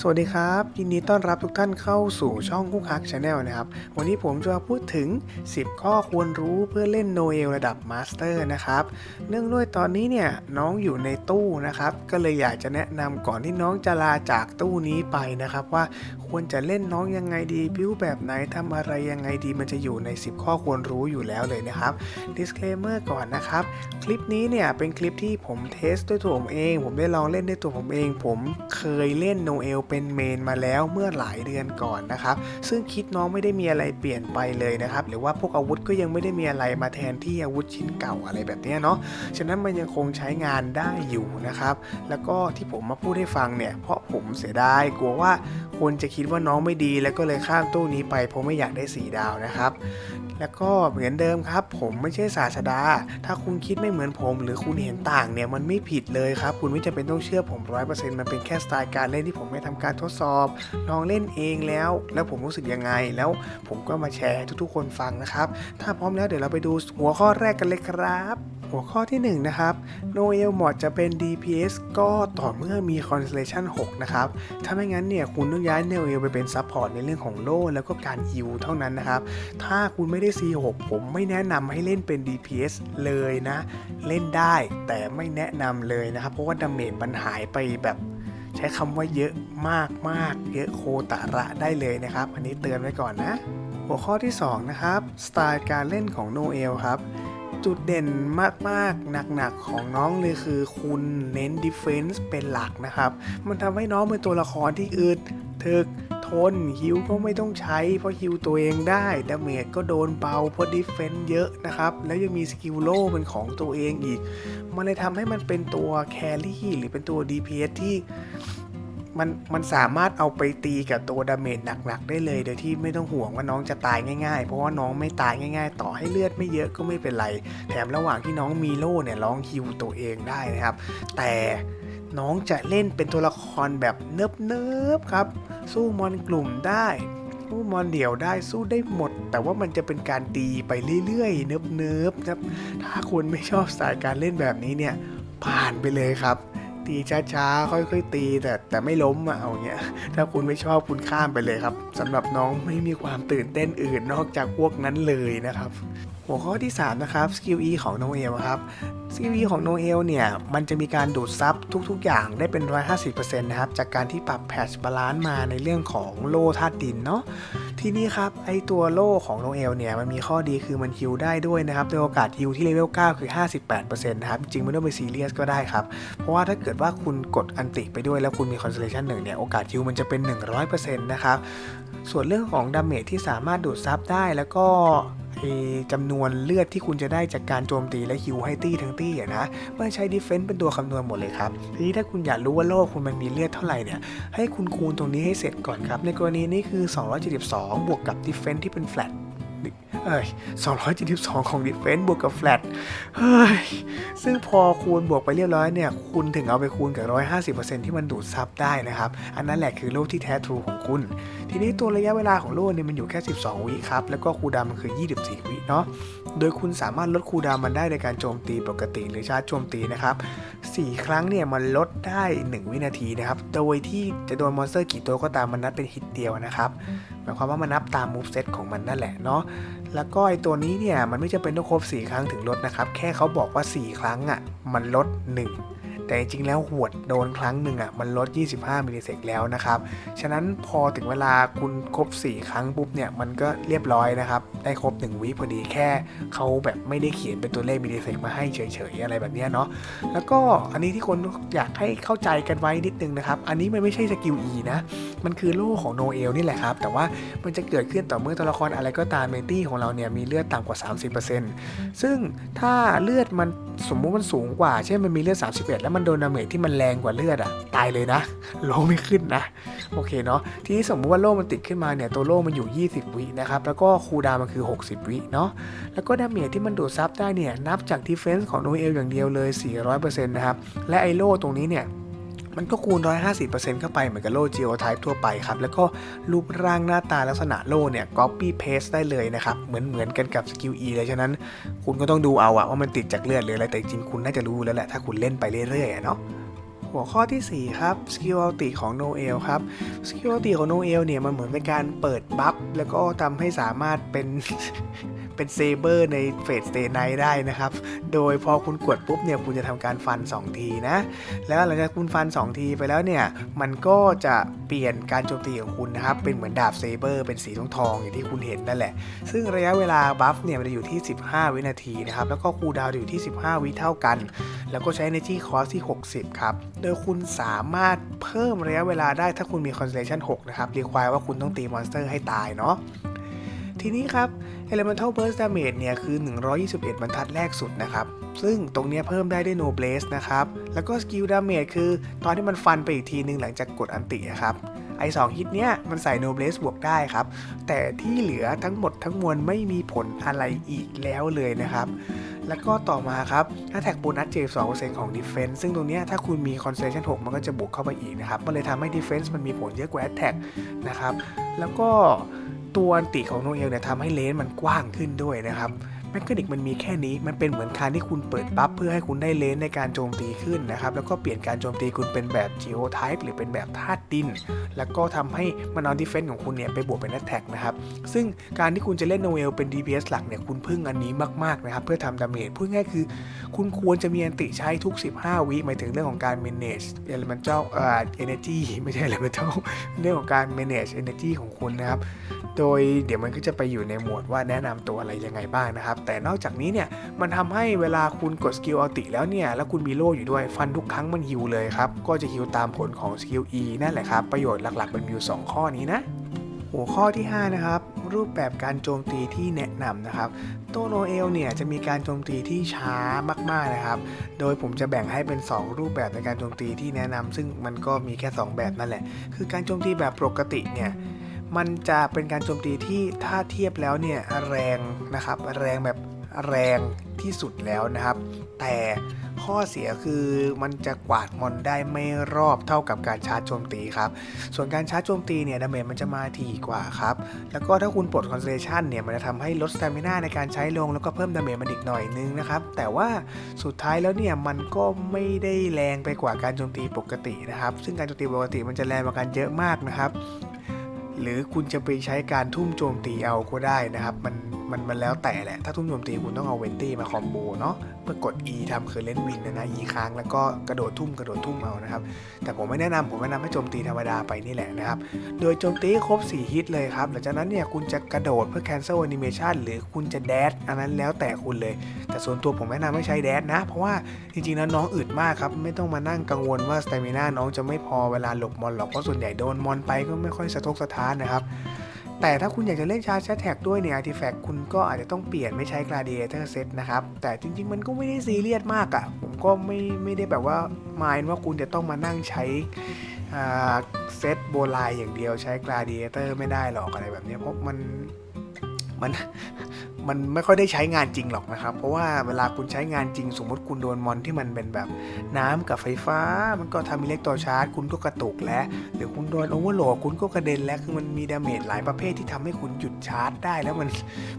สวัสดีครับ ยินดีต้อนรับทุกท่านเข้าสู่ช่องคุกฮักชาแนลนะครับ วันนี้ผมจะมาพูดถึง 10 ข้อควรรู้เพื่อเล่นโนเอลระดับมาสเตอร์นะครับ เนื่องด้วยตอนนี้เนี่ยน้องอยู่ในตู้นะครับ ก็เลยอยากจะแนะนำก่อนที่น้องจะลาจากตู้นี้ไปนะครับ ว่าควรจะเล่นน้องยังไงดีบิวแบบไหนทำอะไรยังไงดีมันจะอยู่ใน 10 ข้อควรรู้อยู่แล้วเลยนะครับ disclaimer ก่อนนะครับ คลิปนี้เนี่ยเป็นคลิปที่ผมเทสด้วยตัวผมเอง ผมได้ลองเล่นด้วยตัวผมเอง ผมเคยเล่นโนเอลเป็นเมนมาแล้วเมื่อหลายเดือนก่อนนะครับ ซึ่งคิดน้องไม่ได้มีอะไรเปลี่ยนไปเลยนะครับ หรือว่าพวกอาวุธก็ยังไม่ได้มีอะไรมาแทนที่อาวุธชิ้นเก่าอะไรแบบนี้เนาะ ฉะนั้นมันยังคงใช้งานได้อยู่นะครับ แล้วก็ที่ผมมาพูดให้ฟังเนี่ยเพราะผมเสียดายกลัวว่าคนจะคิดว่าน้องไม่ดีแล้วก็เลยข้ามตู้นี้ไปเพราะไม่อยากได้สีดาวนะครับ แล้วก็เหมือนเดิมครับ ผมไม่ใช่ศาสดา ถ้าคุณคิดไม่เหมือนผม หรือคุณเห็นต่างเนี่ยมันไม่ผิดเลยครับ คุณไม่จำเป็นต้องเชื่อผมร้อยเปอร์เซ็นต์มันเป็นแค่สไตล์การเล่นที่ผมไม่ทำการทดสอบ ลองเล่นเองแล้ว แล้วผมรู้สึกยังไงแล้ว ผมก็มาแชร์ให้ทุกๆ คนฟังนะครับ ถ้าพร้อมแล้วเดี๋ยวเราไปดูหัวข้อแรกกันเลยครับ หัวข้อที่ 1 นะครับ Noel Mod จะเป็น DPS ก็ต่อเมื่อมี Constellation 6 นะครับ ถ้าไม่งั้นเนี่ยคุณต้องย้าย Noel ไปเป็นซัพพอร์ตในเรื่องของโล่แล้วก็การฮิวเท่านั้นนะครับ ถ้าคุณไม่ได้ C6 ผมไม่แนะนำให้เล่นเป็น DPS เลยนะ เล่นได้แต่ไม่แนะนำเลยนะครับ เพราะว่าดาเมจมันหายไปแบบใช้คำว่าเยอะมากมากๆเยอะโคตะระได้เลยนะครับ อันนี้เตือนไว้ก่อนนะ หัวข้อที่ 2 นะครับ สไตล์การเล่นของโนเอลครับ จุดเด่นมากๆ หนักๆ ของน้องเลยคือคุณเน้น Defense เป็นหลักนะครับ มันทำให้น้องเป็นตัวละครที่อึดถึกทนฮิวก็ไม่ต้องใช้ เพราะฮิวตัวเองได้ดาเมจก็โดนเบาเพราะดิฟเฟนซ์เยอะนะครับ แล้วยังมีสกิลโล่เป็นของตัวเองอีก มันเลยทำให้มันเป็นตัวแครี่หรือเป็นตัว DPS ที่ มันมันสามารถเอาไปตีกับตัวดาเมจหนักๆได้เลย โดยที่ไม่ต้องห่วงว่าน้องจะตายง่ายๆ เพราะว่าน้องไม่ตายง่าย ๆ ต่อให้เลือดไม่เยอะก็ไม่เป็นไร แถมระหว่างที่น้องมีโล่เนี่ยร้องฮิวตัวเองได้นะครับ แต่น้องจะเล่นเป็นตัวละครแบบเนิบๆครับ สู้มอนกลุ่มได้สู้มอนเดี่ยวได้สู้ได้หมด แต่ว่ามันจะเป็นการตีไปเรื่อยๆ เนิบๆครับถ้าคุณไม่ชอบสายการเล่นแบบนี้เนี่ยผ่านไปเลยครับ ตีช้าๆ ค่อยๆตี แต่แต่ไม่ล้มอะเอาเงี้ย ถ้าคุณไม่ชอบคุณข้ามไปเลยครับสำหรับน้องไม่มีความตื่นเต้นอื่นนอกจากพวกนั้นเลยนะครับหัวข้อที่ 3 นะครับสกิล E ของโนเอลครับสกิล E ของโนเอลเนี่ย มันจะมีการดูดซับทุกๆ อย่างได้เป็น 150%นะครับ จากการที่ปรับแพทช์บาลานซ์มาในเรื่องของโล่ธาตุดินเนาะ ทีนี้ครับไอตัวโล่ของโนเอลเนี่ยมันมีข้อดีคือมันฮิวได้ด้วยนะครับโดยโอกาสฮิวที่เลเวล 9 คือ 58%นะครับจริงๆไม่ต้องไปซีเรียสก็ได้ครับ เพราะว่าถ้าเกิดว่าคุณกดอันติไปด้วยแล้วคุณมีคอนเซเลชันหนึ่งเนี่ยโอกาสฮิวมันจะเป็น 100%นะครับส่วนเรื่องของดาเมจที่สามารถดูดซับได้แล้วก็ จำนวนเลือดที่คุณจะได้จากการโจมตีและฮิวให้ตี้ทั้งตี้อะนะมันใช้ดิเฟนซ์เป็นตัวคำนวณหมดเลยครับ ทีนี้ถ้าคุณอยากรู้ว่าโลกคุณมันมีเลือดเท่าไหร่เนี่ย ให้คุณคูณตรงนี้ให้เสร็จก่อนครับ ในกรณีนี้คือ 272 บวกกับดิเฟนซ์ที่เป็นแฟลตเอ้ย272 ของดิเฟนซ์บวกกับแฟลตเฮ้ย ซึ่งพอคูณบวกไปเรียบร้อยเนี่ย คุณถึงเอาไปคูณกับ 150%ที่มันดูดซับได้นะครับ อันนั้นแหละคือโลกที่แท้ทรูของคุณ ทีนี้ตัวระยะเวลาของโล่เนี่ยมันอยู่แค่ 12 วิครับ แล้วก็คูดามันคือ 24 วิเนาะ โดยคุณสามารถลดคูดามันได้ในการโจมตีปกติหรือชาร์จโจมตีนะครับ 4 ครั้งเนี่ยมันลดได้ 1 วินาทีนะครับ โดยที่จะโดนมอนสเตอร์กี่ตัวก็ตามมันนับเป็นฮิตเดียวนะครับ หมายความว่ามันนับตามมูฟเซตของมันนั่นแหละเนาะ แล้วก็ไอตัวนี้เนี่ยมันไม่จำเป็นต้องครบ 4 ครั้งถึงลดนะครับ แค่เขาบอกว่า 4 ครั้งอะ่ะมันลด 1 แต่จริงๆแล้วหวดโดนครั้งหนึ่งอะมันลด 25 มิลลิเซกแล้วนะครับ ฉะนั้นพอถึงเวลาคุณครบ 4 ครั้งปุ๊บเนี่ยมันก็เรียบร้อยนะครับ ได้ครบ 1 วิพอดีแค่เขาแบบไม่ได้เขียนเป็นตัวเลขมิลลิเซกมาให้เฉยๆอะไรแบบเนี้ยเนาะแล้วก็อันนี้ที่คนอยากให้เข้าใจกันไว้นิดนึงนะครับ อันนี้มันไม่ใช่สกิล E นะ มันคือโล่ของโนเอลนี่แหละครับ แต่ว่ามันจะเกิดขึ้นต่อเมื่อตัวละครอะไรก็ตามเมตี้ของเราเนี่ยมีเลือดต่ำกว่า 30%ซึ่งถ้าเลือดมันสมมุติมันสูงกว่า เช่นมันมีเลือด 31 แล้วมันโดนดาเมจที่มันแรงกว่าเลือดอะตายเลยนะ โล่ไม่ขึ้นนะ โอเคเนาะ ทีนี้สมมุติว่าโล่มันติดขึ้นมาเนี่ย ตัวโล่มันอยู่ 20 วินะครับ แล้วก็คูดามันคือ 60 วิเนาะ แล้วก็ดาเมจที่มันดูดซับได้เนี่ย นับจากดีเฟนส์ของโนเอลอย่างเดียวเลย 400%นะครับ และไอโล่ตรงนี้เนี่ย มันก็คูณ 150%เข้าไปเหมือนกับโล่ Geotype ทั่วไปครับ แล้วก็รูปร่างหน้าตาลักษณะโล่เนี่ย copy paste ได้เลยนะครับ เหมือนเหมือนกันกับสกิล E เลย ฉะนั้นคุณก็ต้องดูเอาอะว่ามันติดจากเลือดหรืออะไร แต่จริงคุณน่าจะรู้แล้วแหละถ้าคุณเล่นไปเรื่อยๆอะเนาะหัวข้อทีสี่ 4 ครับสกิลอัลติของโนเอลครับสกิลอัลติของโนเอลเนี่ยมันเหมือนเป็นการเปิดบัฟแล้วก็ทำให้สามารถเป็นเป็นเซเบอร์ในเฟสเตไนได้นะครับ โดยพอคุณกดปุ๊บเนี่ยคุณจะทำการฟัน 2 ทีนะ แล้วหลังจากคุณฟัน 2 ทีไปแล้วเนี่ยมันก็จะเปลี่ยนการโจมตีของคุณนะครับ เป็นเหมือนดาบเซเบอร์เป็นสีทองทองๆอย่างที่คุณเห็นนั่นแหละ ซึ่งระยะเวลาบัฟเนี่ยมันจะอยู่ที่ 15 วินาทีนะครับ แล้วก็คูลดาวน์อยู่ที่ 15 วิเท่ากัน แล้วก็ใช้ energy cost ที่ 60 ครับ โดยคุณสามารถเพิ่มระยะเวลาได้ถ้าคุณมี concentration 6 นะครับ รียว่าคุณต้องตีมอนสเตอร์ให้ตายเนาะ ทีนี้ครับ Elemental Burst Damage เนี่ยคือ 121 บรรทัดแรกสุดนะครับ ซึ่งตรงเนี้ยเพิ่มได้ด้วย No Blaze นะครับ แล้วก็ Skill Damage คือตอนที่มันฟันไปอีกทีนึงหลังจากกดอันติครับไอสองฮิตเนี้ยมันใส่ No Blaze บวกได้ครับ แต่ที่เหลือทั้งหมดทั้งมวลไม่มีผลอะไรอีกแล้วเลยนะครับ แล้วก็ต่อมาครับ Attack Bonus 72%ของ Defense ซึ่งตรงนี้ถ้าคุณมี Concentration 6 มันก็จะบวกเข้าไปอีกนะครับ มันเลยทำให้ Defense มันมีผลเยอะกว่า Attack นะครับ แล้วก็ ตัวอันติของโนเอลเนี่ยทำให้เลนส์มันกว้างขึ้นด้วยนะครับ แมคานิกมันมีแค่นี้ มันเป็นเหมือนการที่คุณเปิดบัฟเพื่อให้คุณได้เลนในการโจมตีขึ้นนะครับ แล้วก็เปลี่ยนการโจมตีคุณเป็นแบบ Geotype หรือเป็นแบบธาตุดิน แล้วก็ทำให้มันเอาดีเฟนส์ของคุณเนี่ยไปบวกเป็น Attack นะครับ ซึ่งการที่คุณจะเล่นโนเอลเป็น DPS หลักเนี่ยคุณพึ่งอันนี้มากๆนะครับเพื่อทำดาเมจพูดง่ายคือ คุณควรจะมีอันติใช้ทุก 15 วิหมายถึงเรื่องของการ manage elemental เอ่อ energy ไม่ใช่ elemental เรื่องของการ manage energy ของคุณนะครับ โดยเดี๋ยวมันก็จะไปอยู่ในหมวดว่าแนะนำตัวอะไรยังไงบ้างนะครับแต่นอกจากนี้เนี่ยมันทำให้เวลาคุณกดสกิลอัลติแล้วเนี่ยแล้วคุณมีโล่อยู่ด้วยฟันทุกครั้งมันฮิวเลยครับ ก็จะฮิวตามผลของสกิล E นั่นแหละครับ ประโยชน์หลักๆมันมีอยู่2ข้อนี้นะ หัวข้อที่ 5 นะครับรูปแบบการโจมตีที่แนะนำนะครับ โตโนเอลเนี่ยจะมีการโจมตีที่ช้ามากๆนะครับ โดยผมจะแบ่งให้เป็น 2 รูปแบบในการโจมตีที่แนะนำซึ่งมันก็มีแค่ 2 แบบนั่นแหละ คือการโจมตีแบบปกติเนี่ย มันจะเป็นการโจมตีที่ถ้าเทียบแล้วเนี่ยแรงนะครับ แรงแบบแรงที่สุดแล้วนะครับ แต่ข้อเสียคือมันจะกวาดมอนได้ไม่รอบเท่ากับการชาร์จโจมตีครับ ส่วนการชาร์จโจมตีเนี่ยดาเมจมันจะมาถี่กว่าครับ แล้วก็ถ้าคุณปลดคอนเซเลชันเนี่ยมันจะทำให้ลดส t ตมิน่าในการใช้ลงแล้วก็เพิ่มดาเมจมันอีกหน่อยนึงนะครับ แต่ว่าสุดท้ายแล้วเนี่ยมันก็ไม่ได้แรงไปกว่าการโจมตีปกตินะครับ ซึ่งการโจมตีปกติมันจะแรงกว่ากันเยอะมากนะครับ หรือคุณจะไปใช้การทุ่มโจมตีเอาก็ได้นะครับ มัน มันมันแล้วแต่แหละ ถ้าทุ่มโจมตีคุณต้องเอาเวนตี้มาคอมโบเนาะเพื่อกด E ทำคือเล่นวินนะนะ E ค้างแล้วก็กระโดดทุ่มกระโดดทุ่มเอานะครับ แต่ผมไม่แนะนำผมแนะนำให้โจมตีธรรมดาไปนี่แหละนะครับ โดยโจมตีครบ 4 ฮิตเลยครับ หลังจากนั้นเนี่ยคุณจะกระโดดเพื่อ cancel animation หรือคุณจะแดดอันนั้นแล้วแต่คุณเลย แต่ส่วนตัวผมแนะนำให้ใช้แดดนะ เพราะว่าจริงๆแล้วน้องอึดมากครับ ไม่ต้องมานั่งกังวลว่าสเตมินาน้องจะไม่พอเวลาหลบมอนหรอกเพราะส่วนใหญ่โดนมอนไปก็ไม่ค่อยสะทกสะท้านนะครับ แต่ถ้าคุณอยากจะเล่นชาร์จแท็กด้วยเนี่ยอาร์ติแฟกต์คุณก็อาจจะต้องเปลี่ยนไม่ใช้กราเดียเตอร์เซตนะครับ แต่จริง ๆ มันก็ไม่ได้ซีเรียสมากอะ่ะ ผมก็ไม่ไม่ได้แบบว่ามายว่าคุณจะต้องมานั่งใช้เซตโบลายอย่างเดียวใช้กราเดียเตอร์ไม่ได้หรอกอะไรแบบนี้เพราะมันมัน มันไม่ค่อยได้ใช้งานจริงหรอกนะครับ เพราะว่าเวลาคุณใช้งานจริง สมมติคุณโดนมอนที่มันเป็นแบบน้ำกับไฟฟ้า มันก็ทำอิเล็กโตรชาร์จ คุณก็กระตุกแล้วหรือคุณโดนโอเวอร์โหลดคุณก็กระเด็นแล้วคือมันมีดาเมจหลายประเภทที่ทำให้คุณหยุดชาร์จได้ แล้วมัน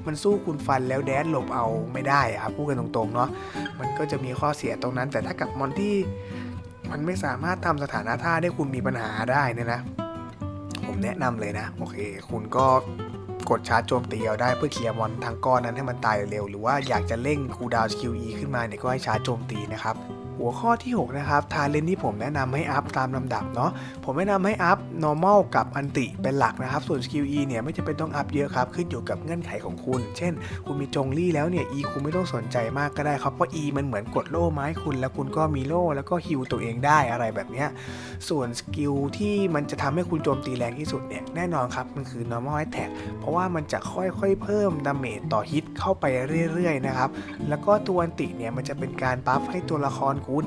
มันสู้คุณฟันแล้วแดดหลบเอาไม่ได้อะครับพูดกันตรงๆเนาะมันก็จะมีข้อเสียตรงนั้น แต่ถ้ากับมอนที่มันไม่สามารถทำสถานะท่าได้คุณมีปัญหาได้เนี่ยนะ ผมแนะนำเลยนะ โอเค คุณก็ กดชาร์จโจมตีเอาได้เพื่อเคลียร์มอนทั้งก้อนนั้นให้มันตายเร็วๆหรือว่าอยากจะเร่งคูดาวสกิล E ขึ้นมาเนี่ยก็ให้ชาร์จโจมตีนะครับ หัวข้อที่ 6 นะครับทาเลนที่ผมแนะนำให้อัพตามลำดับเนาะผมแนะนำให้อัพ normal กับอันติเป็นหลักนะครับ ส่วน skill E เนี่ยไม่จำเป็นต้องอัพเยอะครับ ขึ้นอยู่กับเงื่อนไขของคุณ เช่น คุณมีจงลี่แล้วเนี่ย E คุณไม่ต้องสนใจมากก็ได้ครับ เพราะ E มันเหมือนกดโล่ไม้คุณ แล้วคุณก็มีโล่แล้วก็ฮิวตัวเองได้อะไรแบบเนี้ยส่วนสกิลที่มันจะทำให้คุณโจมตีแรงที่สุดเนี่ยแน่นอนครับมันคือ normal attack เพราะว่ามันจะค่อยๆ เพิ่มดาเมจต่อฮิตเข้าไปเรื่อยๆนะครับแล้วก็ตัวอันติเนี่ยมันจะเป็นการบัฟให้ตัวละครคุณ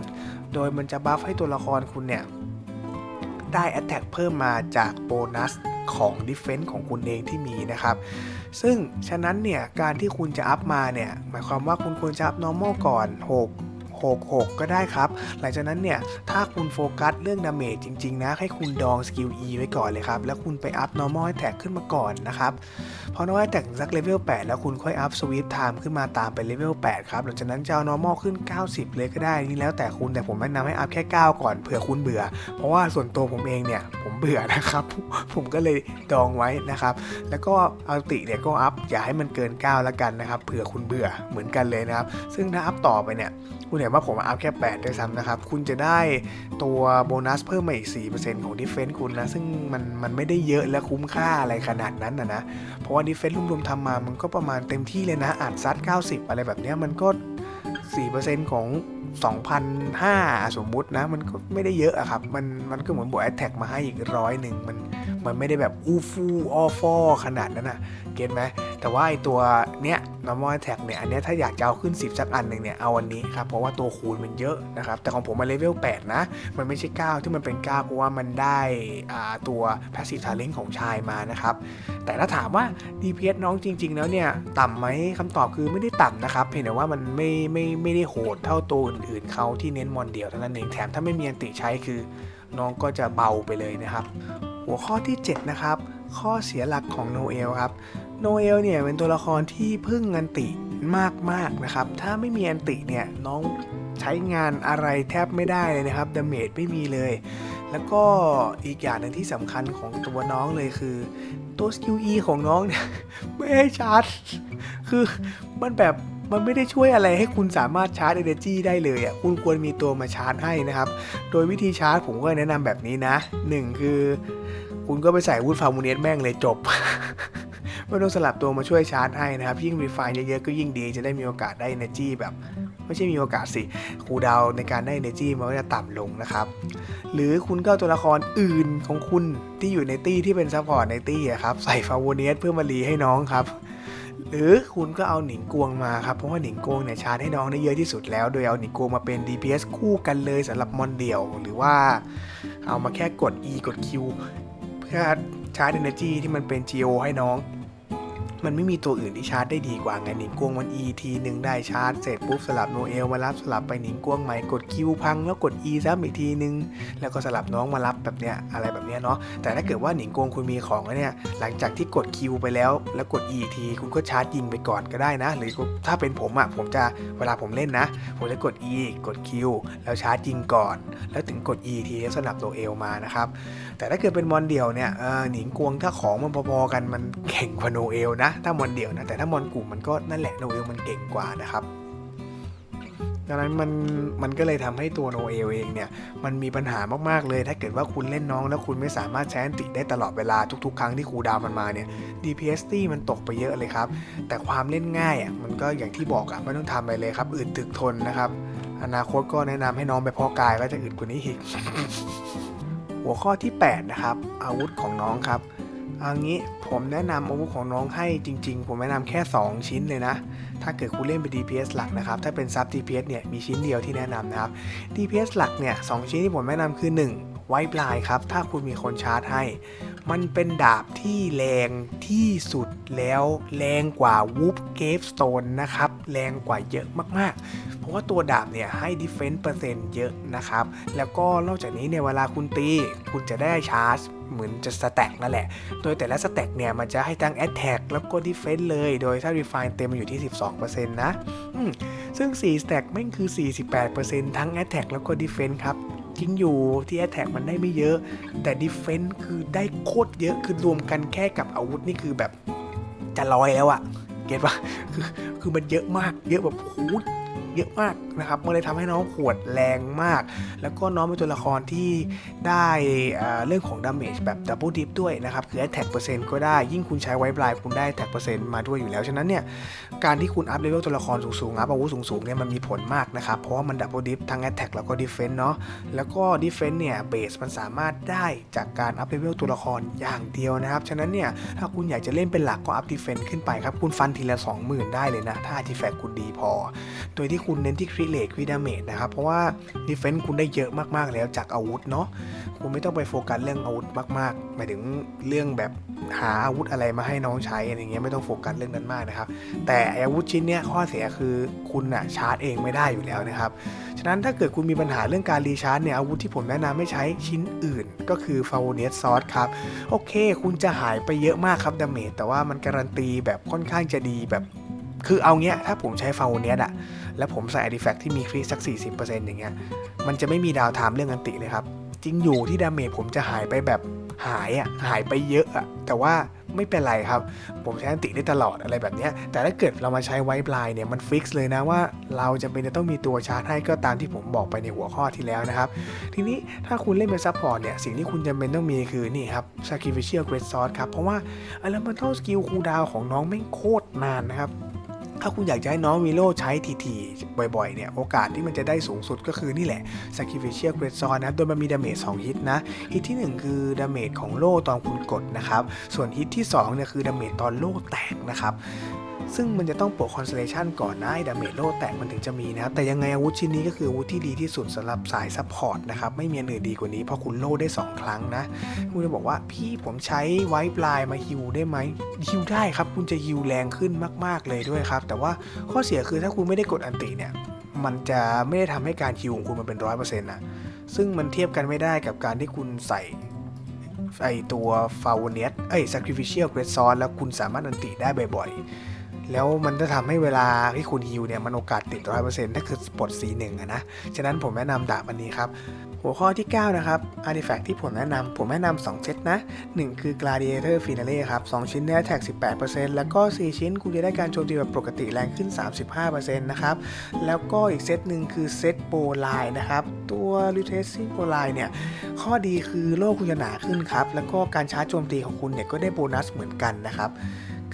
โดยมันจะบัฟให้ตัวละครคุณเนี่ย ได้ Attack เพิ่มมาจากโบนัสของ Defense ของคุณเองที่มีนะครับ ซึ่งฉะนั้นเนี่ย การที่คุณจะอัพมาเนี่ย หมายความว่าคุณควรจะอัพ normal ก่อน 6 66 ก็ได้ครับ หลังจากนั้นเนี่ย ถ้าคุณโฟกัสเรื่องดาเมจจริง ๆ นะ ให้คุณดองสกิล E ไว้ก่อนเลยครับ แล้วคุณไปอัพ normal attack ขึ้นมาก่อนนะครับ พอ normal attack สักเลเวล8แล้วคุณค่อยอัพ sweep time ขึ้นมาตามไปเลเวล8ครับ หลังจากนั้นจะเอา normal ขึ้น 90 เลยก็ได้ นี่แล้วแต่คุณแต่ผมแนะนำให้อัพแค่ 9 ก่อนเผื่อคุณเบื่อ เพราะว่าส่วนตัวผมเองเนี่ยผมเบื่อนะครับ ผมก็เลยดองไว้นะครับ แล้วก็อัลติเนี่ยก็อัพอย่าให้มันเกิน 9 แล้วกันนะครับเผื่อคุณเบื่อเหมือนกันเลยนะครับ ซึ่งถ้าอัพต่อไปเนี่ยคุณเห็นว่าผมอัพแค่8ด้วยซ้ำนะครับ คุณจะได้ตัวโบนัสเพิ่มมาอีก 4%ของดิเฟน s ์คุณนะ ซึ่งมันมันไม่ได้เยอะและคุ้มค่าอะไรขนาดนั้นนะนะ เพราะว่าดิเฟน s ์รวมๆทำมามันก็ประมาณเต็มที่เลยนะอัดซัด 90 อะไรแบบนี้มันก็ 4%ของ2,005สมมุตินะ มันก็ไม่ได้เยอะอะครับ มันมันก็เหมือนบวกแอตแทกมาให้อีกร้อยหนึ่งมัน มันไม่ได้แบบอู้ฟู่อ้อฟอขนาดนั้นอะเก็ตไหมแต่ว่าไอตัวเนี้ย normal attack เนี่ย อันเนี้ยถ้าอยากจะเอาขึ้น 10 สักอันหนึ่งเนี่ย เอาอันนี้ครับ เพราะว่าตัวคูณมันเยอะนะครับ แต่ของผมมันเลเวล 8 นะ มันไม่ใช่ 9 ที่มันเป็น 9 เพราะว่ามันได้ตัว passive talent ของชายมานะครับ แต่ถ้าถามว่า DPS น้องจริง ๆ แล้วเนี่ย ต่ำไหมคำตอบคือไม่ได้ต่ำนะครับ เพียงแต่ว่ามันไม่ไม่ไม่ได้โหดเท่าตัวอื่นๆเขาที่เน้นมอนเดียวเท่านั้นเอง แถมถ้าไม่มีอันติใช้คือน้องก็จะเบาไปเลยนะครับ หัวข้อที่ 7 นะครับ ข้อเสียหลักของโนเอลครับ โนเอลเนี่ยเป็นตัวละครที่พึ่งอันติมากๆนะครับ ถ้าไม่มีอันติเนี่ยน้องใช้งานอะไรแทบไม่ได้เลยนะครับดาเมจไม่มีเลย แล้วก็อีกอย่างหนึ่งที่สำคัญของตัวน้องเลยคือ ตัวสกิล E ของน้องเนี่ยไม่ให้ชาร์จ คือมันแบบ มันไม่ได้ช่วยอะไรให้คุณสามารถชาร์จ Energy ได้เลยอะคุณควรมีตัวมาชาร์จให้นะครับ โดยวิธีชาร์จผมก็แนะนำแบบนี้นะ 1 คือ คุณก็ไปใส่วูดฟาร์มูเนสแม่งเลยจบไม่ต้องสลับตัวมาช่วยชาร์จให้นะครับ ยิ่งรีไฟเยอะๆก็ยิ่งดีจะได้มีโอกาสได้ Energy แบบ ไม่ใช่มีโอกาสสิคูดาวในการได้ Energy มันก็จะต่ำลงนะครับ หรือคุณก็ตัวละครอื่นของคุณที่อยู่ในตี้ที่เป็นซัพพอร์ตในตี้อะครับใส่ฟาวูเนสเพื่อมารีให้น้องครับ หรือคุณก็เอาหนิงกวงมาครับเพราะว่าหนิงกวงเนี่ยชาร์จให้น้องได้เยอะที่สุดแล้ว โดยเอาหนิงกวงมาเป็น DPS คู่กันเลยสำหรับมอนเดี่ยว หรือว่าเอามาแค่กด E กด Q เพื่อชาร์จ Energy ที่มันเป็น GO ให้น้อง มันไม่มีตัวอื่นที่ชาร์จได้ดีกว่าไงหนิงกวงมัน E ทีหนึ่งได้ชาร์จเสร็จปุ๊บสลับโนเอลมารับสลับไปหนิงกวงใหม่กด Q พังแล้วกด E ซ้ำอีกทีนึง แล้วก็สลับน้องมารับแบบเนี้ยอะไรแบบเนี้ยเนาะแต่ถ้าเกิดว่าหนิงกวงคุณมีของแล้วเนี่ยหลังจากที่กด Q ไปแล้ว แล้วกด E อีทีคุณก็ชาร์จยิงไปก่อนก็ได้นะ หรือถ้าเป็นผมอะ่ะผมจะเวลาผมเล่นนะ ผมจะกด E กด Q แล้วชาร์จยิงก่อน แล้วถึงกด E อีทีแล้วสนับตัวเอลมานะครับแต่ถ้าเกิดเป็นมอนเดียวเนี่ยหนิงกวงถ้าของมันพอๆกันมันเก่งกว่าโนเอลนะถ้ามอนเดียวนะ แต่ถ้ามอนกลุ่มมันก็นั่นแหละโนเอลมันเก่งกว่านะครับดังนั้นมันมันก็เลยทำให้ตัวโนเอลเองเนี่ยมันมีปัญหามากๆเลย ถ้าเกิดว่าคุณเล่นน้อง แล้วคุณไม่สามารถใช้อันติได้ตลอดเวลาทุกๆ ครั้งที่ครูดาวมันมาเนี่ย DPS ตี้มันตกไปเยอะเลยครับ แต่ความเล่นง่ายอะมันก็อย่างที่บอกอะไม่ต้องทำอะไรเลยครับอึดถึกทนนะครับ อนาคตก็แนะนำให้น้องไปพาะกายก็จะอึดกว่านี้อีกหัวข้อที่ 8 นะครับ อาวุธของน้องครับ เอางี้ผมแนะนำอาวุธของน้องให้จริง ๆ ผมแนะนำแค่ 2 ชิ้นเลยนะ ถ้าเกิดคุณเล่นเป็น DPS หลักนะครับ ถ้าเป็นซับ DPS เนี่ยมีชิ้นเดียวที่แนะนำนะครับ DPS หลักเนี่ยสองชิ้นที่ผมแนะนำคือ 1 ไวท์ไลายครับ ถ้าคุณมีคนชาร์จให้ มันเป็นดาบที่แรงที่สุด แล้วแรงกว่าวูฟเกฟสโตนนะครับ แรงกว่าเยอะมากๆ เพราะว่าตัวดาบเนี่ยให้ Defense เปอร์เซ็นต์เยอะนะครับ แล้วก็นอกจากนี้เนี่ยเวลาคุณตี คุณจะได้ชาร์จเหมือนจะสแต็กนั่นแหละ โดยแต่ละสแต็กเนี่ย มันจะให้ทั้ง Attack แล้วก็ Defense เลย โดยถ้า Refine เต็มมันอยู่ที่ 12%นะอืมซึ่ง4สแต็กแม่งคือ 48%ทั้ง Attack แล้วก็ Defense ครับจริงอยู่ที่ Attack มันได้ไม่เยอะ แต่ Defense คือได้โคตรเยอะ คือรวมกันแค่กับอาวุธนี่คือแบบ จะลอยแล้วอะเก็ตปะคือคือมันเยอะมาก เยอะแบบโอ้โห เยอะมากนะครับมันเลยทำให้น้องขวดแรงมาก แล้วก็น้องเป็นตัวละครที่ได้เรื่องของดาเมจแบบดับเบิลดิฟด้วยนะครับ คือ Attack เปอร์เซ็นต์ก็ได้ ยิ่งคุณใช้ไวบลายคุณได้ Attack เปอร์เซ็นต์มาด้วยอยู่แล้ว ฉะนั้นเนี่ย การที่คุณอัพเลเวลตัวละครสูงๆ อัพอาวุธสูงๆ เนี่ยมันมีผลมากนะครับ เพราะว่ามันดับเบิลดิฟทั้ง Attack แล้วก็ Defense เนาะ แล้วก็ Defense เนี่ยเบสมันสามารถได้จากการอัพเลเวลตัวละครอย่างเดียวนะครับ ฉะนั้นเนี่ยถ้าคุณอยากจะเล่นเป็นหลักก็อัพ Defense ขึ้นไปครับ คุณฟันทีละ20,000 ได้เลยนะ ถ้า Artifact คุณดีพอ โดยที่คุณเน้นที่คริเลตคริดาเมจนะครับ เพราะว่าดีเฟนซ์คุณได้เยอะมากๆแล้วจากอาวุธเนาะคุณไม่ต้องไปโฟกัสเรื่องอาวุธมากๆหมายถึงเรื่องแบบหาอาวุธอะไรมาให้น้องใช้อะไรเงี้ยไม่ต้องโฟกัสเรื่องนั้นมากนะครับแต่อาวุธชิ้นเนี้ยข้อเสียคือคุณอะชาร์จเองไม่ได้อยู่แล้วนะครับฉะนั้นถ้าเกิดคุณมีปัญหาเรื่องการรีชาร์จเนี่ยอาวุธที่ผมแนะนำให้ใช้ชิ้นอื่น ก็คือฟาวเนียซอสครับโอเค คุณจะหายไปเยอะมากครับดาเมจแต่ว่ามันการันตีแบบค่อนข้างจะดีแบบ คือเอาเงี้ยถ้าผมใช้ฟาวเนียอะ แล้วผมใส่อ r ดิแฟกที่มีครีสัก 40%อย่างเงี้ย มันจะไม่มีดาวไทม์เรื่องอันติเลยครับ จริงอยู่ที่ดาเมจผมจะหายไปแบบหายอะหายไปเยอะอะแต่ว่าไม่เป็นไรครับ ผมใช้อันติได้ตลอดอะไรแบบเนี้ยแต่ถ้าเกิดเรามาใช้ไวท์บลายเนี่ยมันฟิกซ์เลยนะว่าเราจะเป็นจะต้องมีตัวชาร์จให้ก็ตามที่ผมบอกไปในหัวข้อที่แล้วนะครับ ทีนี้ถ้าคุณเล่นเป็นซัพพอร์ตเนี่ย สิ่งที่คุณจำเป็นต้องมีคือนี่ครับ Sacrificial Great Sword ครับ เพราะว่า Elemental Skill คูลดาวของน้องแม่งโคตรนานนะครับ ถ้าคุณอยากจะให้น้องมีโลใช้ทีๆบ่อยๆ เนี่ย โอกาสที่มันจะได้สูงสุดก็คือนี่แหละ Sacrificial g r e a t s o r นะ โดยมันมีดาเมจ2ฮิตนะ ฮิตที่ 1 คือดาเมจของโล่ตอนคุณกดนะครับ ส่วนฮิตที่2เนี่ยคือดาเมจตอนโล่แตกนะครับ ซึ่งมันจะต้องโปะคอนเซเลชันก่อนนะไอ้ดาเมจโล่แตกมันถึงจะมีนะครับ แต่ยังไงอาวุธชิ้นนี้ก็คืออาวุธที่ดีที่สุดสำหรับสายซัพพอร์ตนะครับ ไม่มีอื่นดีกว่านี้เพราะคุณโล่ได้ 2 ครั้งนะ คุณจะบอกว่าพี่ผมใช้ไวท์ปลายมาฮิวได้ไหมฮิวได้ครับ คุณจะฮิวแรงขึ้นมาก ๆ เลยด้วยครับ แต่ว่าข้อเสียคือถ้าคุณไม่ได้กดอันติเนี่ยมันจะไม่ได้ทำให้การฮิวของคุณมันเป็นร้อยเปอร์เซ็นต์นะซึ่งมันเทียบกันไม่ได้กับการที่คุณใส่ไอตัวฟาวเนียเอ้ย sacrificial great s o r แล้วคุณสามารถอันติได้บ่อยๆ แล้วมันจะทำให้เวลาที่คุณฮิวเนี่ยมันโอกาสติดร้อยเปอร์เซ็นต์ถ้าคือปลดสีหนึ่งอะนะ ฉะนั้นผมแนะนำดาบอันนี้ครับ หัวข้อที่ 9 นะครับ Artifact ที่ผมแนะนำผมแนะนำ2เซตนะ 1 คือ Gladiator Finale ครับ 2 ชิ้นเนี่ยแท็ก 18%แล้วก็ 4 ชิ้นคุณจะได้การโจมตีแบบปกติแรงขึ้น 35%นะครับ แล้วก็อีกเซตหนึ่งคือเซตโปรไลน์นะครับ ตัว r e t r a c i n g โปรไลน์เนี่ย ข้อดีคือโลกคุณจะหนาขึ้นครับ แล้วก็การชาร์จโจมตีของคุณเนี่ยก็ได้โบนัสเหมือนกันนะครับ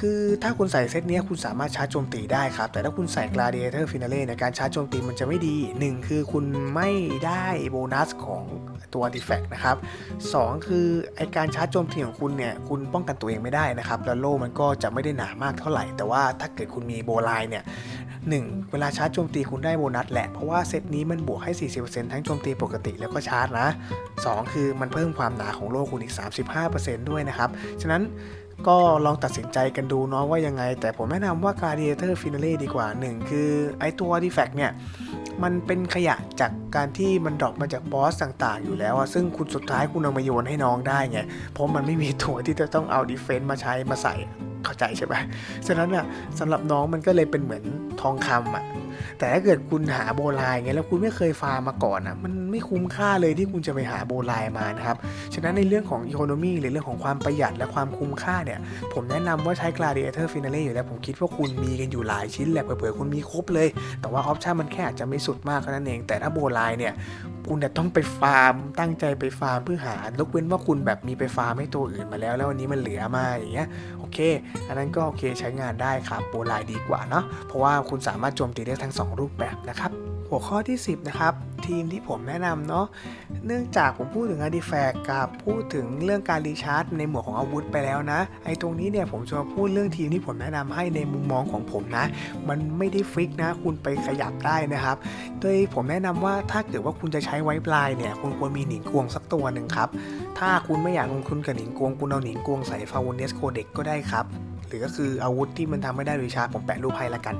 คือถ้าคุณใส่เซตนี้คุณสามารถชาร์จโจมตีได้ครับ แต่ถ้าคุณใส่ Gladiator Finale ในยการชาร์จโจมตีมันจะไม่ดี 1 คือคุณไม่ได้โบนัสของตัว Artifact นะครับ2คือไอการชาร์จโจมตีของคุณเนี่ยคุณป้องกันตัวเองไม่ได้นะครับ แล้วโล่มันก็จะไม่ได้หนามากเท่าไหร่ แต่ว่าถ้าเกิดคุณมีโบไลเนี่ย1เวลาชาร์จโจมตีคุณได้โบนัสแหละ เพราะว่าเซตนี้มันบวกให้ 40%ทั้งโจมตีปกติแล้วก็ชาร์จนะ 2 คือมันเพิ่มความหนาของโล่คุณอีก 35%ด้วยนะครับ ฉะนั้น ก็ลองตัดสินใจกันดูเนาะว่ายังไง แต่ผมแนะนำว่า Gladiator Finale ดีกว่า 1 คือไอตัว Artifact เนี่ย มันเป็นขยะจากการที่มันดรอปมาจากบอสต่างๆ อยู่แล้วอะซึ่งคุณสุดท้ายคุณเอามาโยนให้น้องได้ไง เพราะมันไม่มีตัวที่จะต้องเอาดีเฟนต์มาใช้มาใส่เข้าใจใช่ไหมฉะนั้นอะสำหรับน้องมันก็เลยเป็นเหมือนทองคำอะ แต่ถ้าเกิดคุณหาโบรายไงแล้วคุณไม่เคยฟาร์มมาก่อนอะมันไม่คุ้มค่าเลยที่คุณจะไปหาโบรายมานะครับฉะนั้นในเรื่องของอีโคโนมีหรือเรื่องของความประหยัดและความคุ้มค่าเนี่ยผมแนะนำว่าใช้ Gladiator Finale อยู่แล้วผมคิดว่าคุณมีกันอยู่หลายชิ้นแหละเผื่อๆคุณมีครบเลย แต่ว่าออปชันมันแค่อาจจะไม่สุดมากเท่านั้นเอง แต่ถ้าโบรายเนี่ยคุณจะต้องไปฟาร์ม ตั้งใจไปฟาร์มเพื่อหายกเว้นว่าคุณแบบมีไปฟาร์มให้ตัวอื่นมาแล้ว แล้ววันนี้มันเหลือมาอย่างเงี้ยโอเค อันนั้นก็โอเคใช้งานได้ครับโบรายดีกว่าเนาะเพราะว่าคุณสามารถโจมตีได้ทั้ง2 รูปแบบนะครับ หัวข้อที่ 10 นะครับ ทีมที่ผมแนะนำเนาะเนื่องจากผมพูดถึง Artifact กับพูดถึงเรื่องการรีชาร์จในหมวดของอาวุธไปแล้วนะ ไอ้ตรงนี้เนี่ยผมจะพูดเรื่องทีมที่ผมแนะนำให้ในมุมมองของผมนะ มันไม่ได้ฟิกนะ คุณไปขยับได้นะครับ โดยผมแนะนำว่าถ้าเกิดว่าคุณจะใช้ไว้ปลายเนี่ยคุณควรมีหนิงกวงสักตัวหนึ่งครับ ถ้าคุณไม่อยากลงทุนกับหนิงกวงคุณเอาหนิงกวงใส่ฟาวเนสโคเด็กก็ได้ครับ หรือก็คืออาวุธที่มันทำไม่ได้รีชาร์จผมแปะรูปให้ละกัน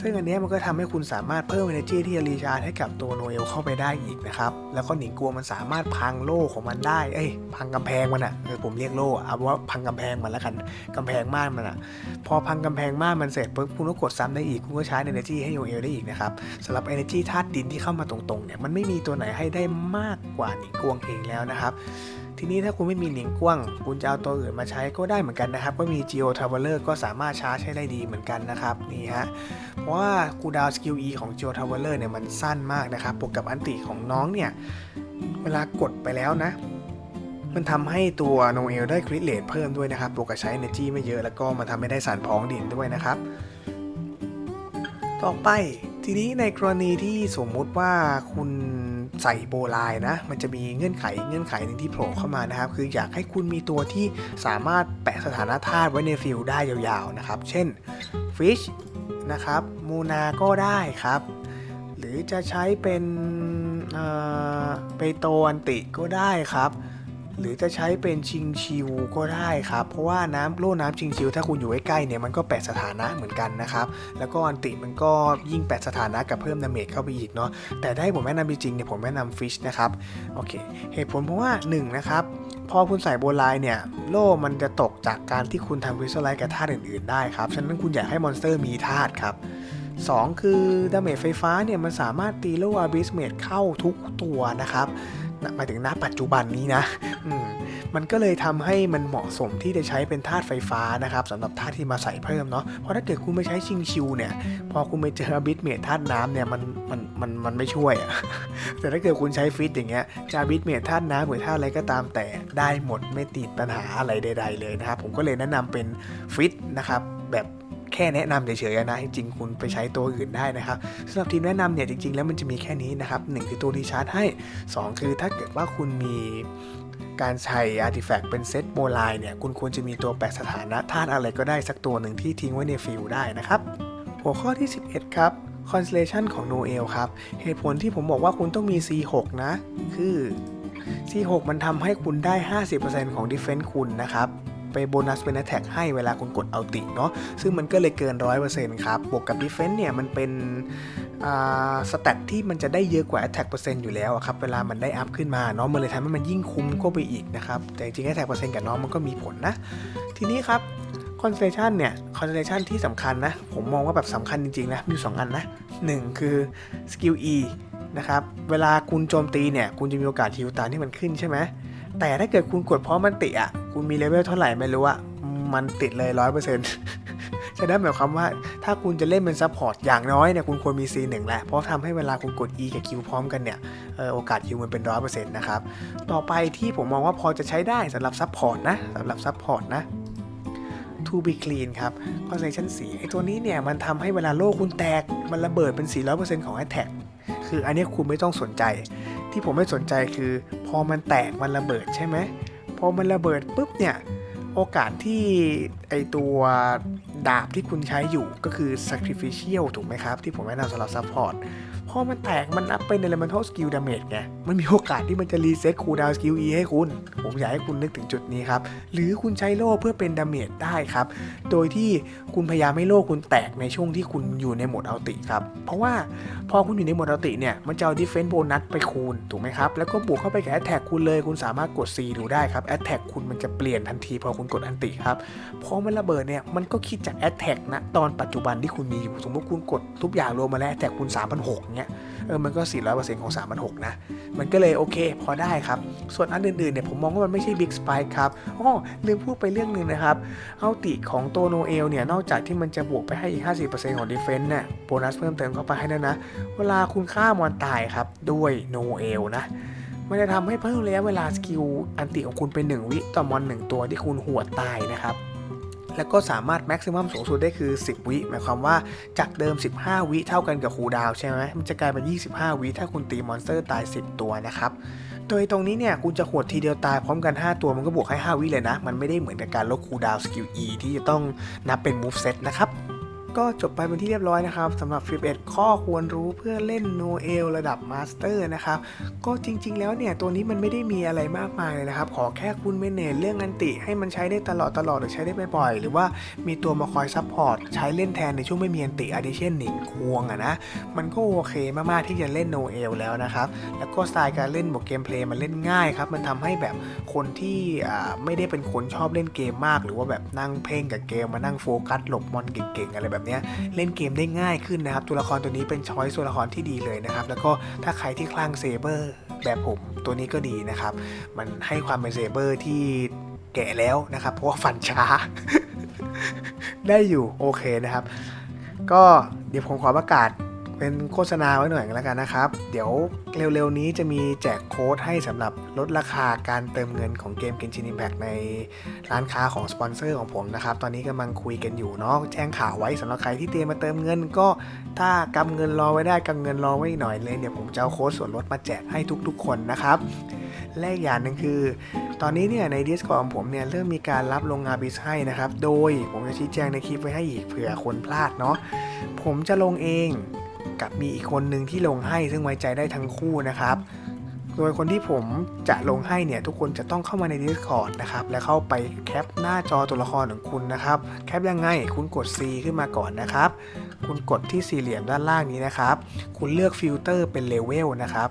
ซึ่งอันนี้มันก็ทำให้คุณสามารถเพิ่ม energy ที่จะรีชาร์จให้กับตัวโนเอลเข้าไปได้อีกนะครับแล้วก็หนิงกัวมันสามารถพังโล่ของมันได้เอ้ยพังกำแพงมันอะ่ะเออผมเรียกโล่เอาว่าพังกำแพงมันล้วกันกำแพงม่านมันอะ่ะพอพังกำแพงม่านมันเสร็จปุ๊บคุณก็กดซ้ำได้อีกคุณก็ใช้ energy ให้โนเอลได้อีกนะครับสำหรับ energy ธาตุดินที่เข้ามาตรงๆเนี่ยมันไม่มีตัวไหนให้ได้มากกว่าหนิงกวงเองแล้วนะครับ ทีนี้ถ้าคุณไม่มีหนิงกว้างคุณจะเอาตัวอื่นมาใช้ก็ได้เหมือนกันนะครับ ก็มี Geo Traveler ก็สามารถชาร์จใช้ได้ดีเหมือนกันนะครับนี่ฮะเพราะว่าคูดาวสกิล E ของ Geo Traveler เนี่ยมันสั้นมากนะครับบวกกับอันติของน้องเนี่ยเวลากดไปแล้วนะ มันทำให้ตัวโนเอลได้คริตเลทเพิ่มด้วยนะครับบวกกับใช้ energy ไม่เยอะแล้วก็มันทำให้ได้สารพองดินด้วยนะครับ ต่อไปทีนี้ในกรณีที่สมมุติว่าคุณ ใส่โบไลน์นะ มันจะมีเงื่อนไขเงื่อนไขหนึ่งที่โผล่เข้ามานะครับ คืออยากให้คุณมีตัวที่สามารถแปะสถานะธาตุไว้ในฟิลได้ยาวๆนะครับ เช่น Fish นะครับมูนาก็ได้ครับ หรือจะใช้เป็นเปโตอันติก็ได้ครับ หรือจะใช้เป็นชิงชิวก็ได้ครับ เพราะว่าน้ำโล่น้ำชิงชิว ถ้าคุณอยู่ใกล้ๆเนี่ยมันก็แปดสถานะเหมือนกันนะครับ แล้วก็อันติมันก็ยิ่งแปดสถานะกับเพิ่มดาเมจเข้าไปอีกเนาะแต่ถ้าให้ผมแนะนำจริงๆเนี่ยผมแนะนำฟิชนะครับโอเค เหตุผลเพราะว่า1นะครับพอคุณใส่โบไลเนี่ยโล่มันจะตกจากการที่คุณทำคริสตัลไลท์กับธาตุอื่นๆได้ครับฉะนั้นคุณอยากให้มอนสเตอร์มีธาตุครับ2 คือดาเมจไฟฟ้าเนี่ยมันสามารถตีโล่อาบิสเมดเข้าทุกตัวนะครับ หมายถึงณปัจจุบันนี้นะมมันก็เลยทำให้มันเหมาะสมที่จะใช้เป็นธาตุไฟฟ้านะครับสำหรับธาตุที่มาใส่เพิ่มเนาะเพราะถ้าเกิดคุณไปใช้ชิงชิวเนี่ยพอคุณไปเจอบิทเมทธาตุน้ำเนี่ยมันมันมันมันไม่ช่วยอะแต่ถ้าเกิดคุณใช้ฟิตอย่างเงี้ยจะบิทเมทธาตุน้ำหรือธาตุอะไรก็ตามแต่ได้หมดไม่ติดปัญหาอะไรใด ๆ เลยนะครับผมก็เลยแนะนำเป็นฟิตนะครับแบบ แค่แนะนำเฉยๆนะ จริงๆ คุณไปใช้ตัวอื่นได้นะครับสำหรับทีมแนะนำเนี่ยจริงๆ แล้วมันจะมีแค่นี้นะครับหนึ่งคือตัวรีชาร์จให้ 2 คือถ้าเกิดว่าคุณมีการใช้อาร์ติแฟกต์เป็นเซตโบไลเนี่ยคุณควรจะมีตัวแปลสถานะธาตุอะไรก็ได้สักตัวหนึ่งที่ทิ้งไว้ในฟิลได้นะครับ หัวข้อที่ 11 ครับ Constellation ของ Noel ครับ เหตุผลที่ผมบอกว่าคุณต้องมี C6 นะ คือ C6 มันทำให้คุณได้ 50%ของ Defense คุณนะครับ ไปโบนัสเป็น Attack ให้เวลาคุณกดเอาติเนาะซึ่งมันก็เลยเกิน 100%ครับบวกกับ Defense เนี่ยมันเป็นสแตทที่มันจะได้เยอะกว่า Attack เปอร์เซ็นต์อยู่แล้วอะครับเวลามันได้อัพขึ้นมาเนาะมันเลยทำให้มันยิ่งคุ้มเข้ไปอีกนะครับ แต่จริงๆ Attack เปอร์เซ็นต์กับน้องมันก็มีผลนะ ทีนี้ครับ Constellation เนี่ย Constellation ที่สำคัญนะ ผมมองว่าแบบสำคัญจริงๆ นะ มีสองอันนะ 1 คือ Skill E นะครับ เวลาคุณโจมตีเนี่ย คุณจะมีโอกาสฮิวตามที่มันขึ้นใช่ไหม แต่ถ้าเกิดคุณกดเพราะมันติอะ คุณมีเลเวลเท่าไหร่ไม่รู้อะมันติดเลย100%ฉะนั้นหมายความว่าถ้าคุณจะเล่นเป็นซัพพอร์ตอย่างน้อยเนี่ยคุณควรมี C1 แหละ เพราะทำให้เวลาคุณกด E กับ Q พร้อมกันเนี่ยออโอกาสฮิวมันเป็น100%นต์นะครับ ต่อไปที่ผมมองว่าพอจะใช้ได้สำหรับซัพพอร์ตนะสำหรับซัพพอร์ตนะ to be clean ครับ concentration 4ไอตัวนี้เนี่ยมันทำให้เวลาโลกคุณแตก มันระเบิดเป็น 400%ของ attack คืออันนี้คุณไม่ต้องสนใจ ที่ผมไม่สนใจคือ พอมันแตกมันระเบิดใช่ไหมพอมันระเบิดปุ๊บเนี่ยโอกาสที่ไอตัวดาบที่คุณใช้อยู่ก็คือ sacrificial ถูกไหมครับ ที่ผมแนะนำสำหรับ support พอมันแตกมันนับเป็น elemental skill damage ไง มันมีโอกาสที่มันจะ reset cooldown skill E ให้คุณ ผมอยากให้คุณนึกถึงจุดนี้ครับ หรือคุณใช้โล่เพื่อเป็น damage ได้ครับ โดยที่คุณพยายามให้โล่คุณแตกในช่วงที่คุณอยู่ในโหมดอัลติครับ เพราะว่าพอคุณอยู่ในโหมดอัลติเนี่ย มันจะเอา defense bonus ไปคูณถูกไหมครับ แล้วก็บวกเข้าไปกับ attack คุณเลย คุณสามารถกด C ดูได้ครับ attack คุณมันจะเปลี่ยนทันทีพอคุณกดอันติครับ พอมันระเบิดเนี่ย มันก็คิดจาก attack นะตอนปัจจุบันที่คุณมีอยู่ สมมติคุณกดทุกอย่างรวมมาแล้ว attack คุณ3,600เงี้ยเออมันก็ 400%ของ3,600นะ มันก็เลยโอเค พอได้ครับ ส่วนอันอื่นๆเนี่ยผมมองว่ามันไม่ใช่ Big Spike ครับอ๋อลืมพูดไปเรื่องหนึ่งนะครับเอาติของโตโนเอลเนี่ย นอกจากที่มันจะบวกไปให้อีก 50%ของ Defense เนี่ยโบนัสเพิ่มเติมเข้าไปให้ด้วยนะ เวลาคุณฆ่ามอนตายครับ ด้วยโนเอลนะมันจะทำให้เพิ่มระยะเวลาสกิลอันติของคุณเป็น 1 วิต่อมอน 1 ตัวที่คุณหัวตายนะครับ แล้วก็สามารถแม็กซิมัมสูงสุดได้คือ 10 วิหมายความว่าจากเดิม 15 วิเท่ากันกับคูดาวใช่ไหมมันจะกลายเป็น 25 วิถ้าคุณตีมอนสเตอร์ตาย 10 ตัวนะครับโดยตรงนี้เนี่ยคุณจะหวดทีเดียวตายพร้อมกัน 5 ตัวมันก็บวกให้ 5 วิเลยนะ มันไม่ได้เหมือนกับการลดคูดาวสกิล E ที่จะต้องนับเป็นมูฟเซตนะครับ ก็จบไปเป็นที่เรียบร้อยนะครับสำหรับ 11 ข้อควรรู้เพื่อเล่นโนเอลระดับมาสเตอร์นะครับ ก็จริง ๆ แล้วเนี่ย ตัวนี้มันไม่ได้มีอะไรมากมายเลยนะครับ ขอแค่คุณเมเนจเรื่องอันติ ให้มันใช้ได้ตลอดตลอดหรือใช้ได้บ่อยๆ หรือว่ามีตัวมาคอยซัพพอร์ตใช้เล่นแทนในช่วงไม่มีอันติอาดิเช่นหนิงควงอะนะ มันก็โอเคมากๆที่จะเล่นโนเอลแล้วนะครับ แล้วก็สไตล์การเล่นบวกเกมเพลย์มันเล่นง่ายครับมันทำให้แบบคนที่ไม่ได้เป็นคนชอบเล่นเกมมาก หรือว่าแบบนั่งเพ่งกับเกมมานั่งโฟกัสหลบมอนเก่งๆอะไรแบบเนี้เล่นเกมได้ง่ายขึ้นนะครับตัวละครตัวนี้เป็นช้อยสตัวละครที่ดีเลยนะครับแล้วก็ถ้าใครที่คลั่งเซเบอร์แบบผมตัวนี้ก็ดีนะครับ มันให้ความเป็นเซเบอร์ที่แก่แล้วนะครับ เพราะว่าฟันช้า ได้อยู่โอเคนะครับ ก็เดี๋ยวผมขอประกาศ เป็นโฆษณาไว้หน่อยกันแล้วกันนะครับ เดี๋ยวเร็วๆนี้จะมีแจกโค้ดให้สำหรับลดราคาการเติมเงินของเกม Genshin Impact ในร้านค้าของสปอนเซอร์ของผมนะครับ ตอนนี้กำลังคุยกันอยู่เนาะแจ้งข่าวไว้สำหรับใครที่เตรียมมาเติมเงินก็ถ้ากำเงินรอไว้ได้กำเงินรอไว้หน่อยเลยเดี๋ยวผมจะเอาโค้ดส่วนลดมาแจกให้ทุกๆ คนนะครับและอีกอย่างหนึ่งคือ ตอนนี้เนี่ยใน Discord ของผมเนี่ยเริ่มมีการรับลงอาบิสให้นะครับ โดยผมจะชี้แจงในคลิปไว้ให้อีกเผื่อคนพลาดเนาะผมจะลงเอง กับมีอีกคนหนึ่งที่ลงให้ซึ่งไว้ใจได้ทั้งคู่นะครับ โดยคนที่ผมจะลงให้เนี่ยทุกคนจะต้องเข้ามาใน Discord นะครับแล้วเข้าไปแคปหน้าจอตัวละครของคุณนะครับ แคปยังไงคุณกด C ขึ้นมาก่อนนะครับ คุณกดที่สี่เหลี่ยมด้านล่างนี้นะครับ คุณเลือกฟิลเตอร์เป็นเลเวลนะครับ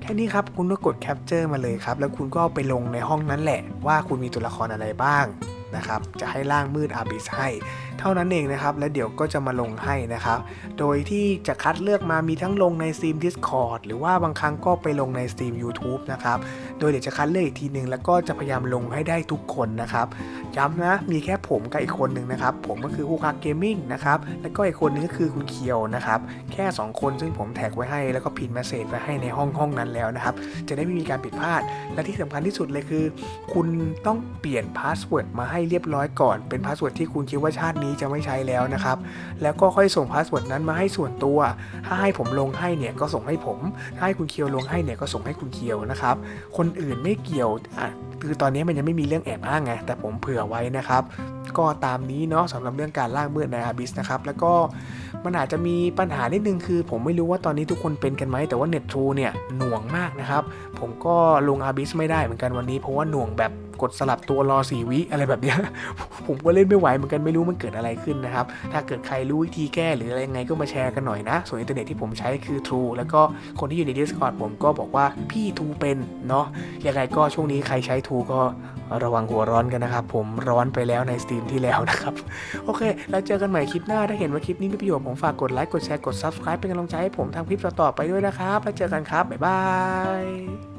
แค่นี้ครับคุณก็กดแคปเจอร์มาเลยครับ แล้วคุณก็เอาไปลงในห้องนั้นแหละ ว่าคุณมีตัวละครอะไรบ้าง นะครับ จะให้ร่างมืดอาบิสให้ เท่านั้นเองนะครับ และเดี๋ยวก็จะมาลงให้นะครับ โดยที่จะคัดเลือกมามีทั้งลงใน Steam Discord หรือว่าบางครั้งก็ไปลงในสตรีม YouTube นะครับ โดยเดี๋ยวจะคัดเลือกอีกทีหนึ่งแล้วก็จะพยายามลงให้ได้ทุกคนนะครับย้ำนะมีแค่ผมกับอีกคนหนึ่งนะครับผมก็คือฮูคักเกมมิ่งนะครับแล้วก็อีกคนนึงก็คือคุณเคียวนะครับแค่ 2 คนซึ่งผมแท็กไว้ให้แล้วก็พิมพ์เมสเซจไว้ให้ในห้องห้องนั้นแล้วนะครับจะได้ไม่มีการผิดพลาด และที่สำคัญที่สุดเลยคือ คุณต้องเปลี่ยนพาสเวิร์ดมาให้เรียบร้อยก่อน เป็นพาสเวิร์ดที่คุณคิดว่าชาตินี้จะไม่ใช้แล้วนะครับแล้วก็ค่อยส่งพาสเวิร์ดนั้นมาให้ส่วนตัว ถ้าให้ผมลงให้เนี่ยก็ส่งให้ผม ถ้าให้คุณเคียวลงให้เนี่ยก็ส่งให้คุณเคียวนะครับคนอื่นไม่เกี่ยวอะคือตอนนี้มันยังไม่มีเรื่องแอบอ้างไงแต่ผมเผื่อไว้นะครับ ก็ตามนี้เนาะสำหรับเรื่องการล่างมืดในอาบิสนะครับแล้วก็มันอาจจะมีปัญหานิดนึงคือ ผมไม่รู้ว่าตอนนี้ทุกคนเป็นกันไหมแต่ว่าเน็ตทรูเนี่ยหน่วงมากนะครับ ผมก็ลงอาบิสไม่ได้เหมือนกันวันนี้เพราะว่าหน่วงแบบ กดสลับตัวรอสีวิอะไรแบบเนี้ยผมก็เล่นไม่ไหวเหมือนกันไม่รู้มันเกิดอะไรขึ้นนะครับ ถ้าเกิดใครรู้วิธีแก้หรืออะไรยังไงก็มาแชร์กันหน่อยนะ ส่วนอินเทอร์เน็ตที่ผมใช้คือ True แล้วก็คนที่อยู่ใน Discord ผมก็บอกว่าพี่ True เป็นเนาะยังไงก็ช่วงนี้ใครใช้ True ก็ระวังหัวร้อนกันนะครับ ผมร้อนไปแล้วในสตรีมที่แล้วนะครับ โอเค แล้วเจอกันใหม่คลิปหน้า ถ้าเห็นว่าคลิปนี้มีประโยชน์ผมฝากกดไลค์กดแชร์กด Subscribe เป็นกำลังใจให้ผมทำคลิปต่อๆไปด้วยนะครับ แล้วเจอกันครับ บ๊ายบาย